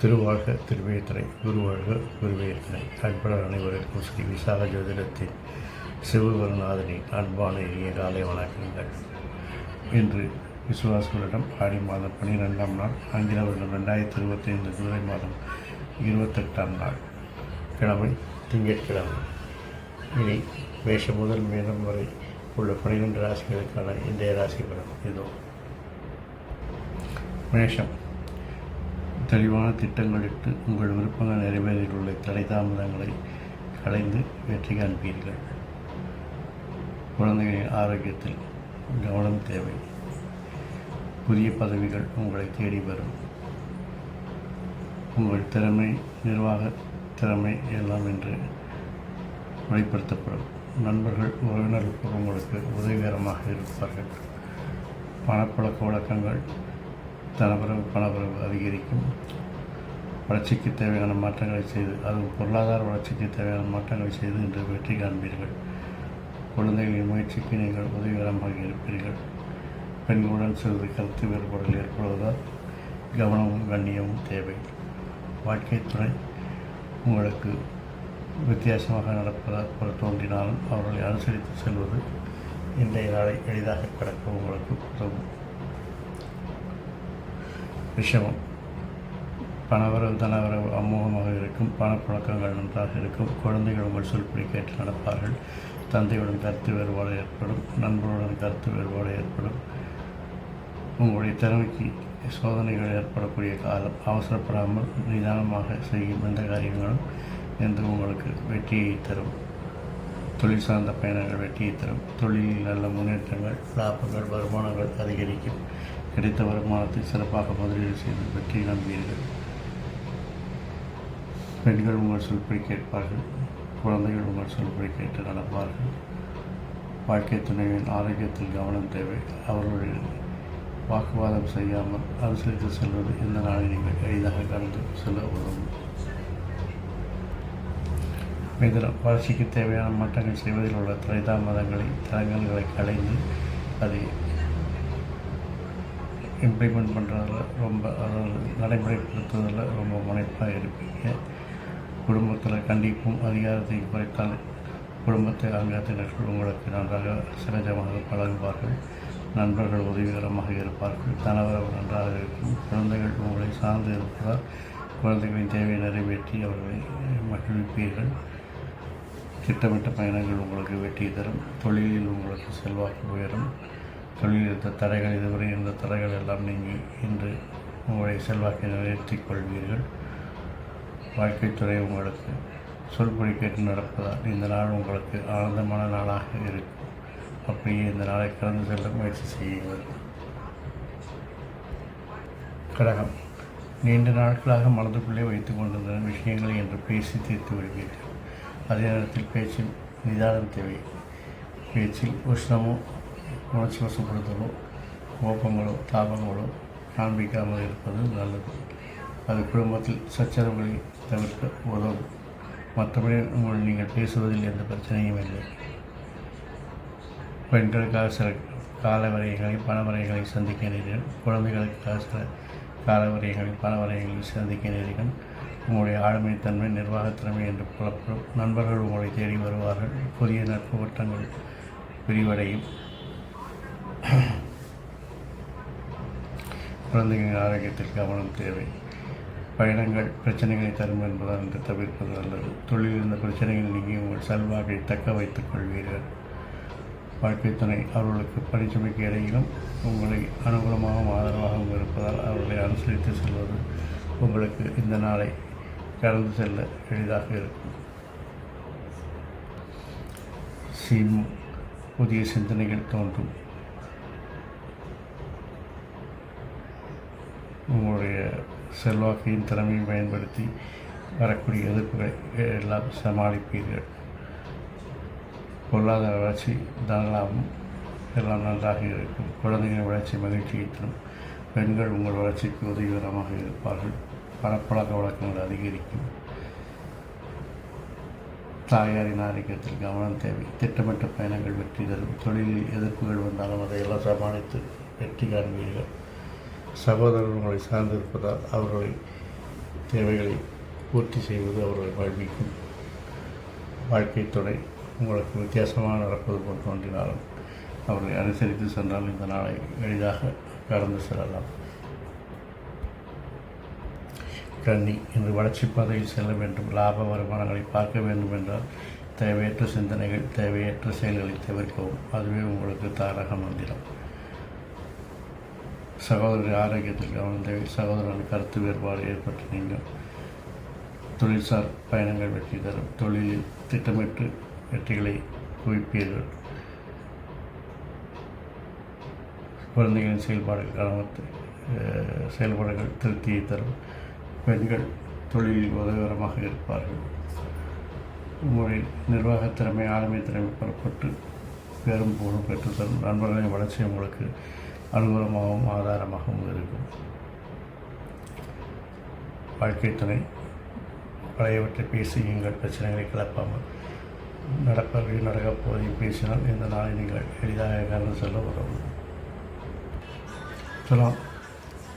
திருவாழ்க திருவேத்தனை குருவாழ்க குருவேத்தனை அன்பர் அனைவருக்கும் ஸ்ரீ விசாக ஜோதிடத்தின் சிவகுருநாதனின் அன்பான இனிய காலை வணக்கங்கள். இன்று விசுவாசிகளிடம் ஆடி மாதம் பன்னிரெண்டாம் நாள் ஆங்கில வருடம் ரெண்டாயிரத்தி இருபத்தைந்து ஜூலை மாதம் இருபத்தெட்டாம் நாள். கிழமை திங்கட்கிழமை. இனி மேஷம் முதல் மேடம் வரை உள்ள பனிரெண்டு ராசிகளுக்கான இன்றைய ராசி பலன் இதோ. மேஷம். தெளிவான திட்டங்களிட்டு உங்கள் விருப்பங்கள் நிறைவேறில் உள்ள தடை தாமதங்களை களைந்து வெற்றி காண்பீர்கள். குழந்தைகளின் ஆரோக்கியத்தில் கவனம் தேவை. புதிய பதவிகள் உங்களை தேடி வரும். உங்கள் திறமை நிர்வாக திறமை எல்லாம் என்று வெளிப்படுத்தப்படும். நண்பர்கள் உறவினர்கள் உங்களுக்கு உதவிகரமாக இருப்பார்கள். பணப்பழக்க வழக்கங்கள் தனபரவு பணப்பரவு அதிகரிக்கும். வளர்ச்சிக்கு தேவையான மாற்றங்களை செய்து அதுவும் பொருளாதார வளர்ச்சிக்கு தேவையான மாற்றங்களை செய்து இன்று வெற்றி காண்பீர்கள். குழந்தைகளின் முயற்சிக்கு நீங்கள் உதவிகரமாக இருப்பீர்கள். பெண்களுடன் சிறிது கருத்து வேறுபாடுகள் ஏற்படுவதால் கவனமும் கண்ணியமும் தேவை. வாழ்க்கை உங்களுக்கு வித்தியாசமாக நடப்பதாக போல தோன்றினாலும் அவர்களை அனுசரித்து செல்வது இன்றைய நாளை எளிதாக கடக்க உங்களுக்கு உதவும். விஷமம். பணவரவு தனவரவு அமோகமாக இருக்கும் பணப்புழக்கங்கள் நன்றாக இருக்கும் குழந்தைகள் உங்கள் சொல்படி கேட்டு நடப்பார்கள் தந்தையுடன் கருத்து வேறுபாடு ஏற்படும் நண்பருடன் கருத்து வேறுபாடு ஏற்படும் உங்களுடைய திறமைக்கு சோதனைகள் ஏற்படக்கூடிய காலம் அவசரப்படாமல் நிதானமாக செய்யும் எந்த காரியங்களும் என்று உங்களுக்கு வெற்றியை தரும். தொழில் சார்ந்த பயணங்கள் வெற்றியை தரும். தொழிலில் நல்ல முன்னேற்றங்கள் லாபங்கள் வருமானங்கள் அதிகரிக்கும். கிடைத்த வருமானத்தை சிறப்பாக முதலீடு செய்து வெற்றி நம்புவீர்கள். பெண்கள் உங்கள் சொல்படி கேட்பார்கள். குழந்தைகள் உங்கள் சொல்படி கேட்டு நடப்பார்கள். வாழ்க்கை துணைவின் ஆரோக்கியத்தில் கவனம் தேவை. அவர்களுடைய வாக்குவாதம் செய்யாமல் அனுசரித்து செல்வது இந்த நாளை நீங்கள் எளிதாக கடந்து செல்ல உதவும். மிதனம் வளர்ச்சிக்கு தேவையான மாற்றங்கள் செய்வதில் உள்ள திரைதாமதங்களை தடங்கல்களை களைந்து அதை இம்ப்ளிமெண்ட் பண்ணுறதில் ரொம்ப அதாவது நடைமுறைப்படுத்துவதில் ரொம்ப முனைப்பாக இருப்பீங்க. குடும்பத்தில் கண்டிப்பும் அதிகாரத்தை குறைத்தால் குடும்பத்தை அங்கத்தினர்கள் உங்களுக்கு நன்றாக சகஜமாக பழகுவார்கள். நண்பர்கள் உதவிகரமாக இருப்பார்கள். கணவர் நன்றாக இருக்கும். குழந்தைகள் உங்களை சார்ந்து இருப்பதால் குழந்தைகளின் தேவையை நிறைவேற்றி அவர்களை மகிழ்விப்பீர்கள். திட்டமிட்ட பயணங்கள் உங்களுக்கு வெற்றி தரும். தொழிலில் உங்களுக்கு செல்வாக்கு உயரும். தொழிலில் இருந்த தடைகள் இதுவரை இருந்த தடைகள் எல்லாம் நீங்கி இன்று உங்களை செல்வாக்கை நிலைநிறுத்திக் கொள்வீர்கள். வாழ்க்கைத்துறை உங்களுக்கு சொல்படி கேட்டு நடப்பதால் இந்த நாள் உங்களுக்கு ஆனந்தமான நாளாக இருக்கும். அப்படியே இந்த நாளை கடந்து செல்ல முயற்சி செய்யுங்கள். கடகம். நீண்ட நாட்களாக மனதுக்குள்ளே வைத்துக் கொண்டிருந்த விஷயங்களை என்று பேசி தீர்த்து விடுவீர்கள். அதே நேரத்தில் பேச்சில் நிதானம் தேவை. பேச்சில் உஷ்ணமோ உணர்ச்சி வசப்படுதலோ கோபங்களோ தாபங்களோ காண்பிக்காமல் இருப்பது நல்லது. அது குடும்பத்தில் சச்சரவுகளை தவிர்க்க உதவும். மற்றபடி உங்கள் நீங்கள் பேசுவதில் எந்த பிரச்சனையும் இல்லை. பெண்களுக்காக சில கால வரையங்களை சந்திக்க நேரிடும் குழந்தைகளுக்காக சில கால வரையங்களை சந்திக்க நேரிடும் உங்களுடைய ஆளுமைத்தன்மை நிர்வாகத்திறமை என்று புலப்படும் நண்பர்கள் உங்களை தேடி வருவார்கள். புதிய நட்பு வட்டங்கள் விரிவடையும். குழந்தைகளின் ஆரோக்கியத்தில் கவனம் தேவை. பயணங்கள் பிரச்சனைகளை தரும் என்பதால் என்று தவிர்ப்பது நல்லது. தொழிலில் இருந்த பிரச்சனைகள் நீங்கி உங்கள் செல்வாக்கை தக்க வைத்துக் கொள்வீர்கள். வாழ்க்கை துணை அவர்களுக்கு பணிச்சுமைக்கு இடையிலும் உங்களை அனுகூலமாகவும் ஆதரவாகவும் இருப்பதால் அவர்களை அனுசரித்து செல்வது உங்களுக்கு இந்த நாளை கடந்து செல்ல எளிதாக இருக்கும். சீம் புதிய சிந்தனைகள் தோன்றும். உங்களுடைய செல்வாக்கையும் திறமையும் பயன்படுத்தி வரக்கூடிய எதிர்ப்புகளை எல்லாம் சமாளிப்பீர்கள். பொருளாதார வளர்ச்சி தனலாபம் எல்லாம் நன்றாக இருக்கும். குழந்தைகளின் வளர்ச்சி மகிழ்ச்சியை தரும் பெண்கள் உங்கள் வளர்ச்சிக்கு உதவிகரமாக இருப்பார்கள். பரப்பழக்க வழக்கங்கள் அதிகரிக்கும். தாயாரின் ஆரோக்கியத்தில் கவனம் தேவை. திட்டமிட்ட பயணங்கள் வெற்றி தரும். தொழிலில் எதிர்ப்புகள் வந்தாலும் அதையெல்லாம் சமாளித்து வெற்றி காண்பீர்கள். சகோதரர் உங்களை சார்ந்திருப்பதால் அவர்களை தேவைகளை பூர்த்தி செய்வது அவர்கள் வாழ்விக்கும் வாழ்க்கை துணை. உங்களுக்கு வித்தியாசமாக நடப்பது போல் தோன்றினாலும் அவர்களை அனுசரித்து சென்றால் இந்த நாளை எளிதாக கடந்து செல்லலாம். கண்ணி இன்று வளர்ச்சி பாதையில் செல்ல வேண்டும். லாப வருமானங்களை பார்க்க வேண்டும் என்றால் தேவையற்ற சிந்தனைகள் தேவையற்ற செயல்களை தவிர்க்கவும். அதுவே உங்களுக்கு தாரக மந்திரம். சகோதரர் ஆரோக்கியத்தில் கவனம் தேவை. சகோதரன் கருத்து வேறுபாடு ஏற்பட்டு நீங்கள் தொழில்சார் பயணங்கள் வெற்றி தரும். தொழிலில் திட்டமிட்டு வெற்றிகளை குவிப்பீர்கள். குழந்தைகளின் செயல்பாடுகள் கவனத்தை செயல்பாடுகள் திருப்தியை தரும். பெண்கள் தொழிலில் உதவிகரமாக இருப்பார்கள். உங்களுடைய நிர்வாகத் திறமை ஆளுமை திறமை புறப்பட்டு பெரும் புகழும் பெற்று தரும். நண்பர்களின் வளர்ச்சி உங்களுக்கு அனுகூலமாகவும் ஆதாரமாகவும் இருக்கும். வாழ்க்கை துணை. பழையவற்றை பேசி எங்கள் பிரச்சனைகளை கிளப்பாமல் நடப்பவை நடக்கப் போவதையும் பேசினால் இந்த நாளை நீங்கள் எளிதாக கடந்து செல்ல உதவும். சொல்லலாம்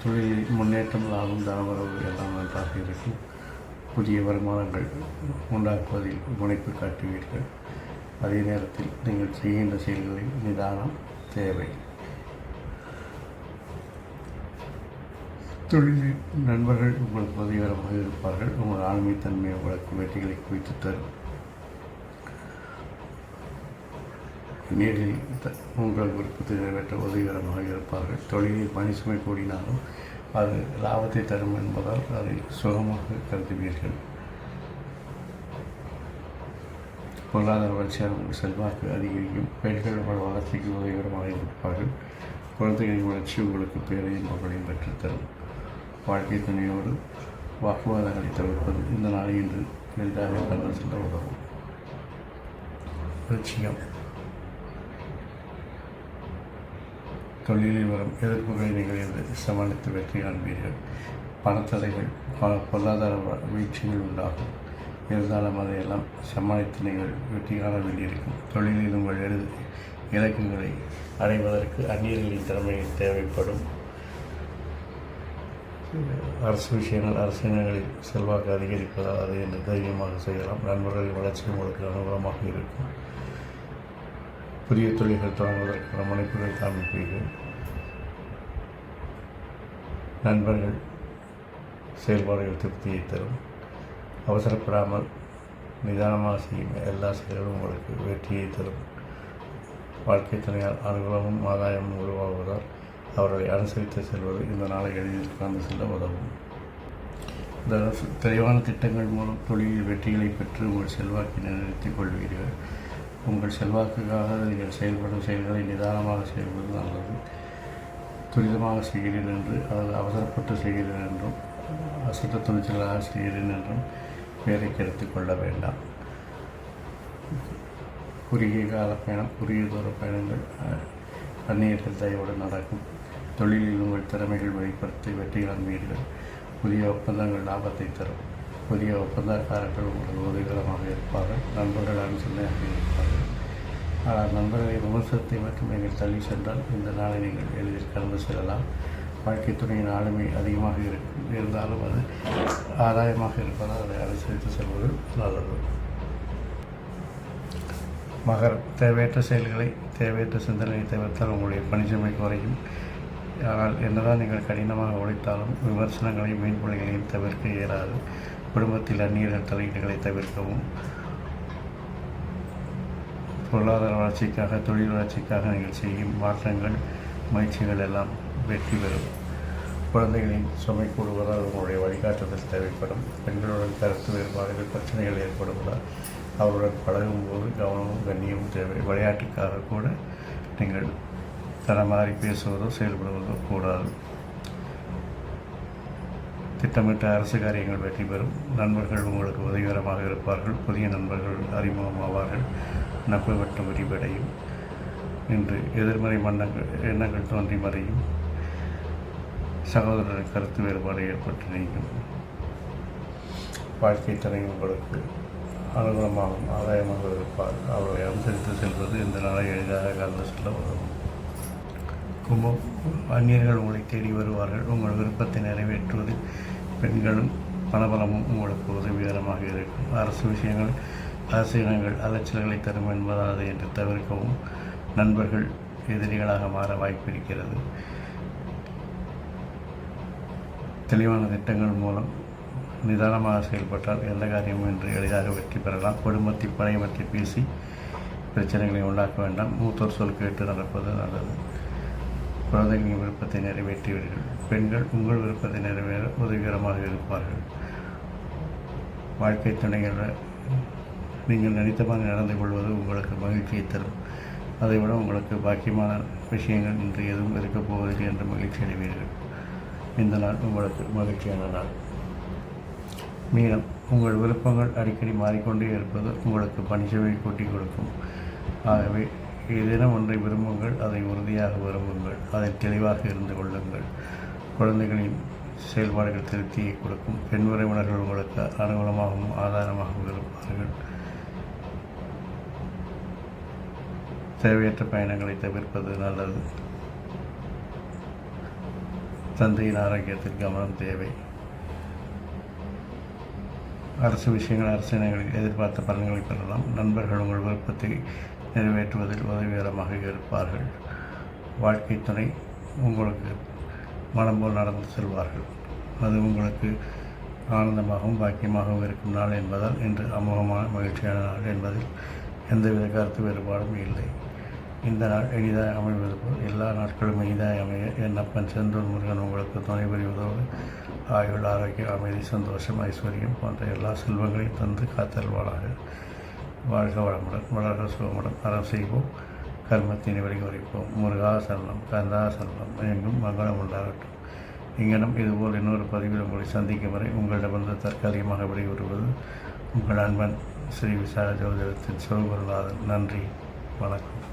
தொழிலில் முன்னேற்றம் லாபம் தனவரவு எல்லாம் நன்றாக இருக்கும். புதிய வருமானங்கள் உண்டாக்குவதில் முனைப்பு காட்டுவீர்கள். அதே நேரத்தில் நீங்கள் செய்கின்ற செயல்களில் நிதானம் தேவை. தொழிலில் நண்பர்கள் உங்களுக்கு உதவிகரமாக இருப்பார்கள். உங்கள் ஆளுமைத்தன்மை உங்களுக்கு வெற்றிகளை குவித்து தரும். நேரில் த- உங்கள் விருப்பத்தை நிறைவேற்ற உதவிகரமாக இருப்பார்கள். தொழிலில் பணி சுமை கூடினாலும் அது லாபத்தை தரும் என்பதால் அதை சுகமாக கருதுவீர்கள். பொருளாதார வளர்ச்சியால் உங்கள் செல்வாக்கு அதிகரிக்கும். பெண்கள் உங்கள் வளர்ச்சிக்கு உதவிகரமாக இருப்பார்கள். குழந்தைகளின் வளர்ச்சி உங்களுக்கு பேரையும் புகழையும் பெற்றுத்தரும் வாழ்க்கை துணையோடு வாக்குவாதங்களை தவிர்ப்பது இந்த நாளை இன்று எளிதாக கடந்து செல்ல உதவும். லட்சியம் தொழிலில் வரும் எதிர்ப்புகளை நீங்கள் எதிர் சமாளித்து வெற்றி காண்பீர்கள். பணத்தடைகள் பல பொருளாதார வீழ்ச்சிகள் உண்டாகும். இருந்தாலும் அதையெல்லாம் சமாளித்து நீங்கள் வெற்றி காண வேண்டியிருக்கும். தொழிலில் உங்கள் எழுது இலக்குகளை அடைவதற்கு அந்நியர்களின் திறமை தேவைப்படும். அரசு விஷயங்கள் அரசியல்களில் செல்வாக்கு அதிகரிப்பதால் அதை என்று தைரியமாக செய்யலாம். நண்பர்களின் வளர்ச்சி உங்களுக்கு அனுகூலமாக இருக்கும். புதிய தொழில்கள் தொடங்குவதற்கான முனைப்புகளை காமிப்பீர்கள் நண்பர்கள் செயல்பாடுகள் திருப்தியை தரும். அவசரப்படாமல் நிதானமாக செய்யும் எல்லா செயல்களும் உங்களுக்கு வெற்றியை தரும். வாழ்க்கை துணையால் அனுகூலமும் ஆதாயமும் உருவாகுவதால் அவர்களை அனுசரித்து செல்வது இந்த நாளை எளிதில் கடந்து செல்ல உதவும். இந்த தெளிவான திட்டங்கள் மூலம் தொழிலில் வெற்றிகளை பெற்று உங்கள் செல்வாக்கை நிலைநிறுத்திக் கொள்வீர்கள். உங்கள் செல்வாக்குக்காக நீங்கள் செயல்படும் செயல்களை நிதானமாக செயல்படுவது நல்லது. துரிதமாக செய்கிறேன் என்று அல்லது அவசரப்பட்டு செய்கிறேன் என்றும் அசட்ட துணிச்சலாக செய்கிறேன் என்றும் பெயரை கெடுத்து கொள்ள வேண்டாம். குறுகிய கால பயணம் குறுகிய தூர பயணங்கள் அஹ், தயவுடன் நடக்கும். தொழிலில் உங்கள் திறமைகள் வெளிப்படுத்தி வெற்றி காண்பீர்கள். புதிய ஒப்பந்தங்கள் லாபத்தை தரும். புதிய ஒப்பந்தக்காரர்கள் உங்களுக்கு உதவிகரமாக இருப்பார்கள். நண்பர்கள் அனுசரணையாக இருப்பார்கள். ஆனால் நண்பர்களை விமர்சனத்தை மட்டும் நீங்கள் தள்ளி சென்றால் இந்த நாளை நீங்கள் எளிதில் கடந்து செல்லலாம். வாழ்க்கை துணையின் ஆளுமை அதிகமாக இருக்கும். இருந்தாலும் அது ஆதாயமாக இருப்பதால் அதை அனுசரித்து செல்வது நல்லது. மகர் தேவையற்ற செயல்களை தேவையற்ற சிந்தனையை தவிர்த்தால் உங்களுடைய பணிச்சுமை குறையும். ஆனால் என்னதான் நீங்கள் கடினமாக உழைத்தாலும் விமர்சனங்களையும் மீன்பிள்ளைகளையும் தவிர்க்க இயலாது. குடும்பத்தில் அந்நியர்கள் தலையீடுகளை தவிர்க்கவும். பொருளாதார வளர்ச்சிக்காக தொழில் வளர்ச்சிக்காக நீங்கள் செய்யும் மாற்றங்கள் முயற்சிகள் எல்லாம் வெற்றி பெறும். குழந்தைகளின் சுமை கூடுவதால் உங்களுடைய வழிகாட்டுதல் தேவைப்படும். பெண்களுடன் கருத்து வேறுபாடுகள் பிரச்சனைகள் ஏற்படுவதால் அவருடன் பழகும் போது கவனமும் கண்ணியமும் தேவை. விளையாட்டுக்காக கூட நீங்கள் தரமாறி பேசுவதோ செயல்படுவதோ கூடாது. திட்டமிட்ட அரசு காரியங்கள் வெற்றி பெறும். நண்பர்கள் உங்களுக்கு உதவிகரமாக இருப்பார்கள். புதிய நண்பர்கள் அறிமுகமாவார்கள். நட்பு வட்டம் விரிவடையும். இன்று எதிர்மறை மன்னங்கள் எண்ணங்கள் தோன்றி மறையும். சகோதரர் கருத்து வேறுபாடு ஏற்பட்டு நீங்கும். வாழ்க்கை துணை உங்களுக்கு அனுகூலமாகவும் ஆதாயமாக இருப்பார். அவர்களை அனுசரித்து செல்வது இந்த நாளை எளிதாக கலந்து செல்ல உதவும் கும்பம் அந்நியர்கள் உங்களை தேடி வருவார்கள். உங்கள் விருப்பத்தை நிறைவேற்றுவது பெண்களும் பணபலமும் உங்களுக்கு உதவிகரமாக இருக்கும். அரசு விஷயங்கள் அரசியலங்கள் அலைச்சல்களை தரும் என்பதாவது என்று தவிர்க்கவும். நண்பர்கள் எதிரிகளாக மாற வாய்ப்பு இருக்கிறது. தெளிவான திட்டங்கள் மூலம் நிதானமாக செயல்பட்டால் எந்த காரியமும் என்று எளிதாக வெற்றி பெறலாம். குடும்பத்தை பழையமற்றி பேசி பிரச்சனைகளை உண்டாக்க வேண்டாம். மூத்தோர் சொல் கேட்டு நடப்பது நல்லது. குழந்தைகளின் விருப்பத்தை நிறைவேற்றுவீர்கள் பெண்கள் உங்கள் விருப்பத்தை நிறைவேற உதவிகரமாக இருப்பார்கள். வாழ்க்கை துணைகள் நீங்கள் நினைத்தமாக நடந்து கொள்வது உங்களுக்கு மகிழ்ச்சியை தரும். அதைவிட உங்களுக்கு பாக்கியமான விஷயங்கள் இன்று எதுவும் இருக்கப் போவதில்லை என்று மகிழ்ச்சி அடைவீர்கள். இந்த நாள் உங்களுக்கு மகிழ்ச்சியான நாள். மீனம் உங்கள் விருப்பங்கள் அடிக்கடி மாறிக்கொண்டே இருப்பது உங்களுக்கு பணிசுவை கூட்டி கொடுக்கும். ஆகவே ஏதேனும் ஒன்றை விரும்புங்கள் அதை உறுதியாக விரும்புங்கள் அதில் தெளிவாக இருந்து கொள்ளுங்கள். குழந்தைகளின் செயல்பாடுகள் திருப்தியை கொடுக்கும். பெண் உறவினர்கள் உங்களுக்கு அனுகூலமாகவும் ஆதாரமாகவும் இருப்பார்கள். தேவையற்ற பயணங்களை தவிர்ப்பது நல்லது. தந்தையின் ஆரோக்கியத்தில் கவனம் தேவை. அரசு விஷயங்கள் அரசினங்களில் எதிர்பார்த்த பலன்களை பெறலாம். நண்பர்கள் உங்கள் விருப்பத்தை நிறைவேற்றுவதில் உதவிகரமாக இருப்பார்கள். வாழ்க்கை துணை உங்களுக்கு மனம் போல் நடந்து செல்வார்கள். அது உங்களுக்கு ஆனந்தமாகவும் பாக்கியமாகவும் இருக்கும் நாள் என்பதால் இன்று அமோகமான மகிழ்ச்சியான நாள் என்பதில் எந்தவித கருத்து வேறுபாடும் இல்லை. இந்த நாள் எளிதாக அமைவது போல் எல்லா நாட்களும் எளிதாக அமைய என் அப்பன் செந்தூர் முருகன் உங்களுக்கு துணை புரிவதோடு ஆயுள் ஆரோக்கியம் அமைதி சந்தோஷம் ஐஸ்வர்யம் போன்ற எல்லா செல்வங்களையும் தந்து காத்தல்வாளாக வாழ்க வளமுடன் வளர்க சுகமுடன். அறம் செய்வோம் கர்மத்தினை வழிகுறைப்போம் முருகா சரணம் கந்தா சரணம் எங்கும் மங்களம் உண்டாகட்டும். இங்கனம் இதுபோல் இன்னொரு பதிவில் உங்களை சந்திக்கும் வரை உங்களிடமிருந்து தற்காலிகமாக விடைபெறுவது உங்கள் அன்பன் ஸ்ரீ விசாக ஜோதிடத்தின் சிவகுருநாதன் நன்றி வணக்கம்.